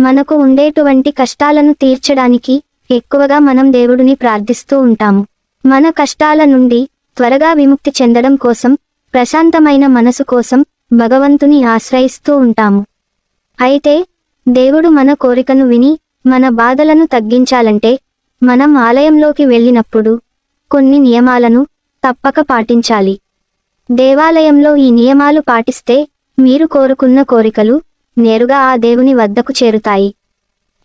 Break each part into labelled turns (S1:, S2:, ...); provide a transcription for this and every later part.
S1: మనకు ఉండేటువంటి కష్టాలను తీర్చడానికి ఎక్కువగా మనం దేవుడిని ప్రార్థిస్తూ ఉంటాము. మన కష్టాల నుండి త్వరగా విముక్తి చెందడం కోసం ప్రశాంతమైన మనసు కోసం భగవంతుని ఆశ్రయిస్తూ ఉంటాము. అయితే దేవుడు మన కోరికను విని మన బాధలను తగ్గించాలంటే మనం ఆలయంలోకి వెళ్ళినప్పుడు కొన్ని నియమాలను తప్పక పాటించాలి. దేవాలయంలో ఈ నియమాలు పాటిస్తే మీరు కోరుకున్న కోరికలు నేరుగా ఆ దేవుని వద్దకు చేరుతాయి.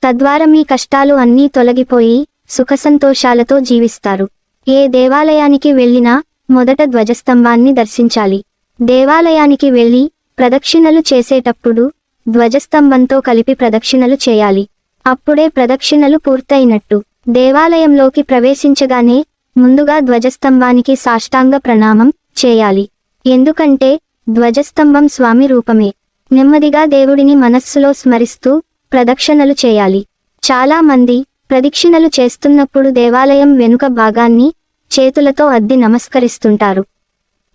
S1: తద్వారా మీ కష్టాలు అన్నీ తొలగిపోయి సుఖసంతోషాలతో జీవిస్తారు. ఏ దేవాలయానికి వెళ్ళినా మొదట ధ్వజస్తంభాన్ని దర్శించాలి. దేవాలయానికి వెళ్ళి ప్రదక్షిణలు చేసేటప్పుడు ధ్వజస్తంభంతో కలిపి ప్రదక్షిణలు చేయాలి. అప్పుడే ప్రదక్షిణలు పూర్తయినట్టు. దేవాలయంలోకి ప్రవేశించగానే ముందుగా ధ్వజస్తంభానికి సాష్టాంగ ప్రణామం చేయాలి. ఎందుకంటే ధ్వజస్తంభం స్వామి రూపమే. నెమ్మదిగా దేవుడిని మనస్సులో స్మరిస్తూ ప్రదక్షిణలు చేయాలి. చాలా మంది ప్రదక్షిణలు చేస్తున్నప్పుడు దేవాలయం వెనుక భాగాన్ని చేతులతో అద్ది నమస్కరిస్తుంటారు.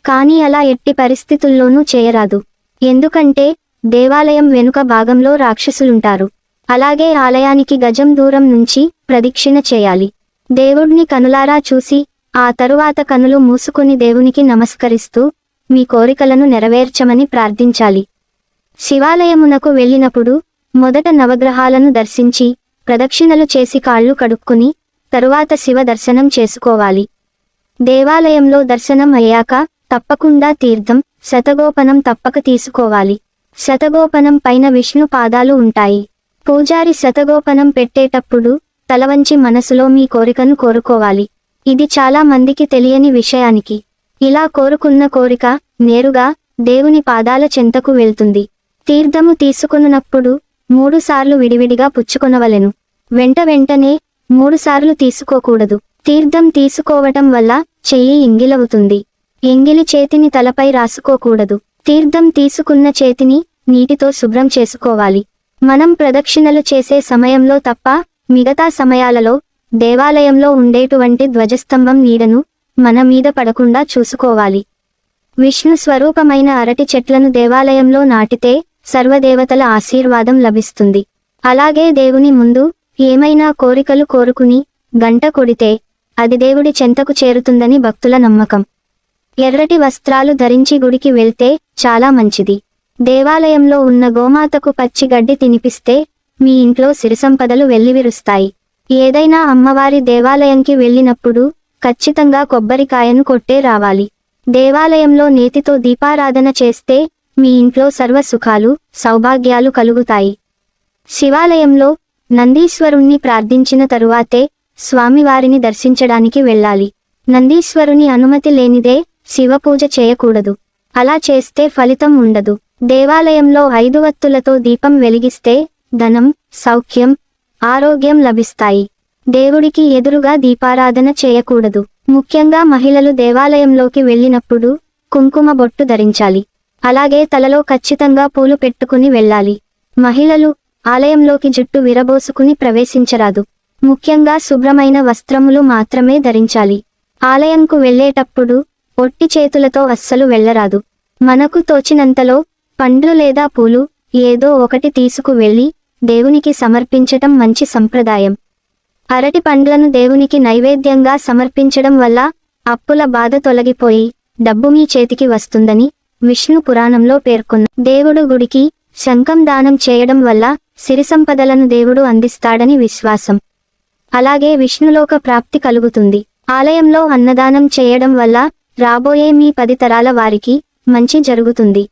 S1: కానీ అలా ఎట్టి పరిస్థితుల్లోనూ చేయరాదు. ఎందుకంటే దేవాలయం వెనుక భాగంలో రాక్షసులుంటారు. అలాగే ఆలయానికి గజం దూరం నుంచి ప్రదక్షిణ చేయాలి. దేవుడిని కనులారా చూసి ఆ తరువాత కనులు మూసుకుని దేవునికి నమస్కరిస్తూ మీ కోరికలను నెరవేర్చమని ప్రార్థించాలి. శివాలయమునకు వెళ్ళినప్పుడు మొదట నవగ్రహాలను దర్శించి ప్రదక్షిణలు చేసి కాళ్ళు కడుక్కుని తరువాత శివ దర్శనం చేసుకోవాలి. దేవాలయంలో దర్శనం అయ్యాక తప్పకుండా తీర్థం శతగోపనం తప్పక తీసుకోవాలి. శతగోపనం పైన విష్ణు పాదాలు ఉంటాయి. పూజారి శతగోపనం పెట్టేటప్పుడు తలవంచి మనసులో మీ కోరికను కోరుకోవాలి. ఇది చాలా మందికి తెలియని విషయానికి. ఇలా కోరుకున్న కోరిక నేరుగా దేవుని పాదాల చెంతకు వెళ్తుంది. తీర్థము తీసుకున్నప్పుడు మూడుసార్లు విడివిడిగా పుచ్చుకొనవలెను. వెంట వెంటనే మూడుసార్లు తీసుకోకూడదు. తీర్థం తీసుకోవటం వల్ల చెయ్యి ఎంగిలవుతుంది. ఎంగిలి చేతిని తలపై రాసుకోకూడదు. తీర్థం తీసుకున్న చేతిని నీటితో శుభ్రం చేసుకోవాలి. మనం ప్రదక్షిణలు చేసే సమయంలో తప్ప మిగతా సమయాలలో దేవాలయంలో ఉండేటువంటి ధ్వజస్తంభం నీడను మన మీద పడకుండా చూసుకోవాలి. విష్ణు స్వరూపమైన అరటి చెట్లను దేవాలయంలో నాటితే సర్వదేవతల ఆశీర్వాదం లభిస్తుంది. అలాగే దేవుని ముందు ఏమైనా కోరికలు కోరుకుని గంట కొడితే అది దేవుడి చెంతకు చేరుతుందని భక్తుల నమ్మకం. ఎర్రటి వస్త్రాలు ధరించి గుడికి వెళ్తే చాలా మంచిది. దేవాలయంలో ఉన్న గోమాతకు పచ్చి గడ్డి తినిపిస్తే మీ ఇంట్లో సిరిసంపదలు వెల్లివిరుస్తాయి. ఏదైనా అమ్మవారి దేవాలయంకి వెళ్ళినప్పుడు ఖచ్చితంగా కొబ్బరికాయను కొట్టే రావాలి. దేవాలయంలో నేతితో దీపారాధన చేస్తే మీ ఇంట్లో సర్వ సుఖాలు సౌభాగ్యాలు కలుగుతాయి. శివాలయంలో నందీశ్వరుణ్ణి ప్రార్థించిన తరువాతే స్వామివారిని దర్శించడానికి వెళ్ళాలి. నందీశ్వరుని అనుమతి లేనిదే శివపూజ చేయకూడదు. అలా చేస్తే ఫలితం ఉండదు. దేవాలయంలో ఐదు వత్తులతో దీపం వెలిగిస్తే ధనం సౌఖ్యం ఆరోగ్యం లభిస్తాయి. దేవుడికి ఎదురుగా దీపారాధన చేయకూడదు. ముఖ్యంగా మహిళలు దేవాలయంలోకి వెళ్ళినప్పుడు కుంకుమ బొట్టు ధరించాలి. అలాగే తలలో ఖచ్చితంగా పూలు పెట్టుకుని వెళ్ళాలి. మహిళలు ఆలయంలోకి జుట్టు విరబోసుకుని ప్రవేశించరాదు. ముఖ్యంగా శుభ్రమైన వస్త్రములు మాత్రమే ధరించాలి. ఆలయంకు వెళ్ళేటప్పుడు ఒట్టి చేతులతో అస్సలు వెళ్ళరాదు. మనకు తోచినంతలో పండ్లు లేదా పూలు ఏదో ఒకటి తీసుకు వెళ్ళి దేవునికి సమర్పించటం మంచి సంప్రదాయం. అరటి పండ్లను దేవునికి నైవేద్యంగా సమర్పించడం వల్ల అప్పుల బాధ తొలగిపోయి డబ్బు మీ చేతికి వస్తుందని విష్ణు పురాణంలో పేర్కొన్న దేవుడు గుడికి శంఖం దానం చేయడం వల్ల సిరి సంపదలను దేవుడు అందిస్తాడని విశ్వాసం. అలాగే విష్ణులోక ప్రాప్తి కలుగుతుంది. ఆలయంలో అన్నదానం చేయడం వల్ల రాబోయే మీ పది తరాల వారికి మంచి జరుగుతుంది.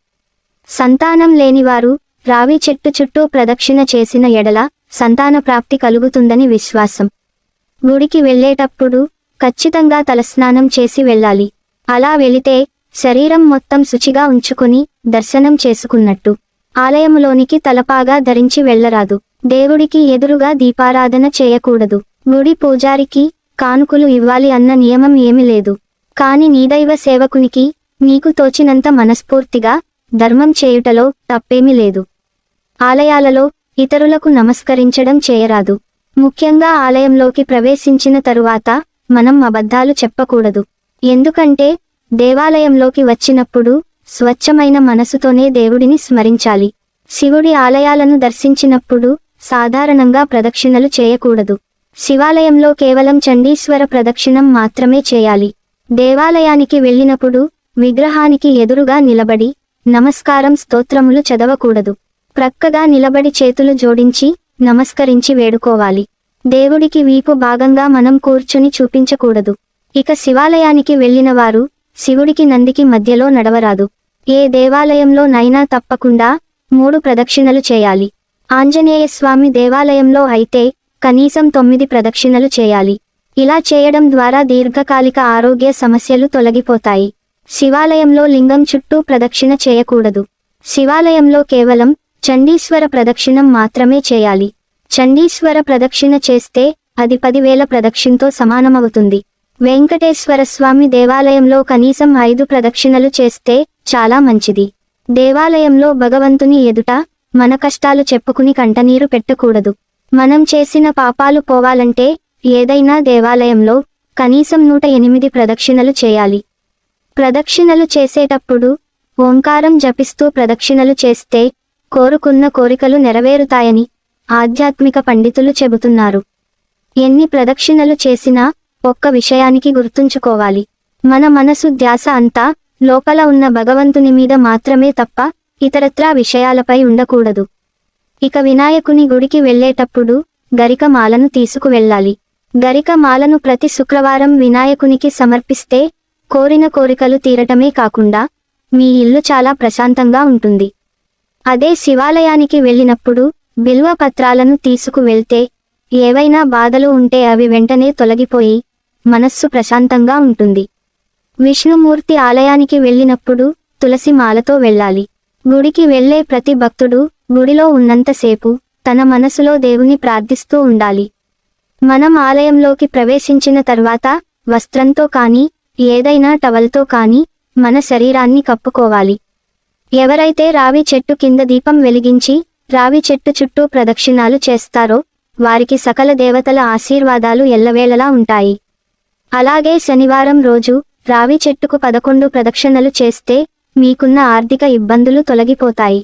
S1: సంతానం లేనివారు రావి చెట్టు చుట్టూ ప్రదక్షిణ చేసిన ఎడల సంతాన ప్రాప్తి కలుగుతుందని విశ్వాసం. గుడికి వెళ్ళేటప్పుడు ఖచ్చితంగా తలస్నానం చేసి వెళ్ళాలి. అలా వెళితే శరీరం మొత్తం శుచిగా ఉంచుకుని దర్శనం చేసుకున్నట్టు. ఆలయములోనికి తలపాగా ధరించి వెళ్ళరాదు. దేవుడికి ఎదురుగా దీపారాధన చేయకూడదు. గుడి పూజారికి కానుకలు ఇవ్వాలి అన్న నియమం ఏమీ లేదు. కాని నీదైవ సేవకునికి నీకు తోచినంత మనస్ఫూర్తిగా ధర్మం చేయుటలో తప్పేమీ లేదు. ఆలయాలలో ఇతరులకు నమస్కరించడం చేయరాదు. ముఖ్యంగా ఆలయంలోకి ప్రవేశించిన తరువాత మనం అబద్ధాలు చెప్పకూడదు. ఎందుకంటే దేవాలయంలోకి వచ్చినప్పుడు స్వచ్ఛమైన మనసుతోనే దేవుడిని స్మరించాలి. శివుడి ఆలయాలను దర్శించినప్పుడు సాధారణంగా ప్రదక్షిణలు చేయకూడదు. శివాలయంలో కేవలం చండీశ్వర ప్రదక్షిణం మాత్రమే చేయాలి. దేవాలయానికి వెళ్ళినప్పుడు విగ్రహానికి ఎదురుగా నిలబడి నమస్కారం స్తోత్రములు చదవకూడదు. ప్రక్కగా నిలబడి చేతులు జోడించి నమస్కరించి వేడుకోవాలి. దేవుడికి వీపు భాగంగా మనం కూర్చుని చూపించకూడదు. ఇక శివాలయానికి వెళ్ళిన వారు శివుడికి నందికి మధ్యలో నడవరాదు. ఏ దేవాలయంలో నైనా తప్పకుండా మూడు ప్రదక్షిణలు చేయాలి. ఆంజనేయ స్వామి దేవాలయంలో అయితే కనీసం తొమ్మిది ప్రదక్షిణలు చేయాలి. ఇలా చేయడం ద్వారా దీర్ఘకాలిక ఆరోగ్య సమస్యలు తొలగిపోతాయి. శివాలయంలో లింగం చుట్టూ ప్రదక్షిణ చేయకూడదు. శివాలయంలో కేవలం చండీశ్వర ప్రదక్షిణం మాత్రమే చేయాలి. చండీశ్వర ప్రదక్షిణ చేస్తే అది పదివేల ప్రదక్షిణతో సమానమవుతుంది. వెంకటేశ్వర స్వామి దేవాలయంలో కనీసం ఐదు ప్రదక్షిణలు చేస్తే చాలా మంచిది. దేవాలయంలో భగవంతుని ఎదుట మన కష్టాలు చెప్పుకుని కంటనీరు పెట్టకూడదు. మనం చేసిన పాపాలు పోవాలంటే ఏదైనా దేవాలయంలో కనీసం నూట ఎనిమిది ప్రదక్షిణలు చేయాలి. ప్రదక్షిణలు చేసేటప్పుడు ఓంకారం జపిస్తూ ప్రదక్షిణలు చేస్తే కోరుకున్న కోరికలు నెరవేరుతాయని ఆధ్యాత్మిక పండితులు చెబుతున్నారు. ఎన్ని ప్రదక్షిణలు చేసినా ఒక్క విషయానికి గుర్తుంచుకోవాలి. మన మనసు ధ్యాస అంతా లోపల ఉన్న భగవంతుని మీద మాత్రమే తప్ప ఇతరత్రా విషయాలపై ఉండకూడదు. ఇక వినాయకుని గుడికి వెళ్ళేటప్పుడు గరిక మాలను తీసుకువెళ్ళాలి. గరిక మాలను ప్రతి శుక్రవారం వినాయకునికి సమర్పిస్తే కోరిన కోరికలు తీరటమే కాకుండా మీ ఇల్లు చాలా ప్రశాంతంగా ఉంటుంది. అదే శివాలయానికి వెళ్ళినప్పుడు బిల్వ పత్రాలను తీసుకువెళ్తే ఏవైనా బాధలు ఉంటే అవి వెంటనే తొలగిపోయి మనస్సు ప్రశాంతంగా ఉంటుంది. విష్ణుమూర్తి ఆలయానికి వెళ్ళినప్పుడు తులసి మాలతో వెళ్ళాలి. గుడికి వెళ్ళే ప్రతి భక్తుడు గుడిలో ఉన్నంతసేపు తన మనసులో దేవుని ప్రార్థిస్తూ ఉండాలి. మనం ఆలయంలోకి ప్రవేశించిన తర్వాత వస్త్రంతో కానీ ఏదైనా టవల్తో కానీ మన శరీరాన్ని కప్పుకోవాలి. ఎవరైతే రావి చెట్టు కింద దీపం వెలిగించి రావి చెట్టు చుట్టూ ప్రదక్షిణాలు చేస్తారో వారికి సకల దేవతల ఆశీర్వాదాలు ఎల్లవేళలా ఉంటాయి. అలాగే శనివారం రోజు రావి చెట్టుకు పదకొండు ప్రదక్షిణలు చేస్తే మీకున్న ఆర్థిక ఇబ్బందులు తొలగిపోతాయి.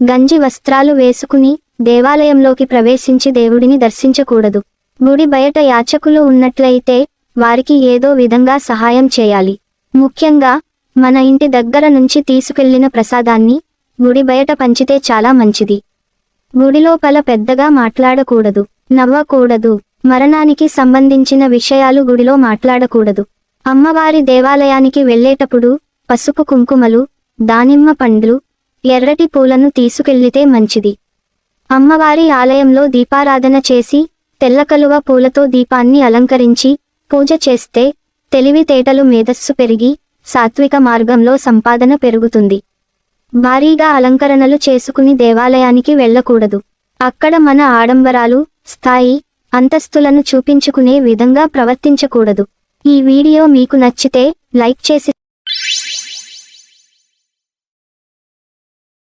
S1: గంజి వస్త్రాలు వేసుకుని దేవాలయంలోకి ప్రవేశించి దేవుడిని దర్శించకూడదు. గుడి బయట యాచకులు ఉన్నట్లయితే వారికి ఏదో విధంగా సహాయం చేయాలి. ముఖ్యంగా మన ఇంటి దగ్గర నుంచి తీసుకెళ్ళిన ప్రసాదాన్ని గుడి బయట పంచితే చాలా మంచిది. గుడిలోపల పెద్దగా మాట్లాడకూడదు నవ్వకూడదు. మరణానికి సంబంధించిన విషయాలు గుడిలో మాట్లాడకూడదు. అమ్మవారి దేవాలయానికి వెళ్ళేటప్పుడు పసుపు కుంకుమలు దానిమ్మ పండ్లు ఎర్రటి పూలను తీసుకెళ్ళితే మంచిది. అమ్మవారి ఆలయంలో దీపారాధన చేసి తెల్లకలువ పూలతో దీపాన్ని అలంకరించి పూజ చేస్తే తెలివితేటలు మేధస్సు పెరిగి సాత్విక మార్గంలో సంపాదన పెరుగుతుంది. భారీగా అలంకరణలు చేసుకుని దేవాలయానికి వెళ్ళకూడదు. అక్కడ మన ఆడంబరాలు స్థాయి అంతస్తులను చూపించుకునే విధంగా ప్రవర్తించకూడదు. ఈ వీడియో మీకు నచ్చితే లైక్ చేసి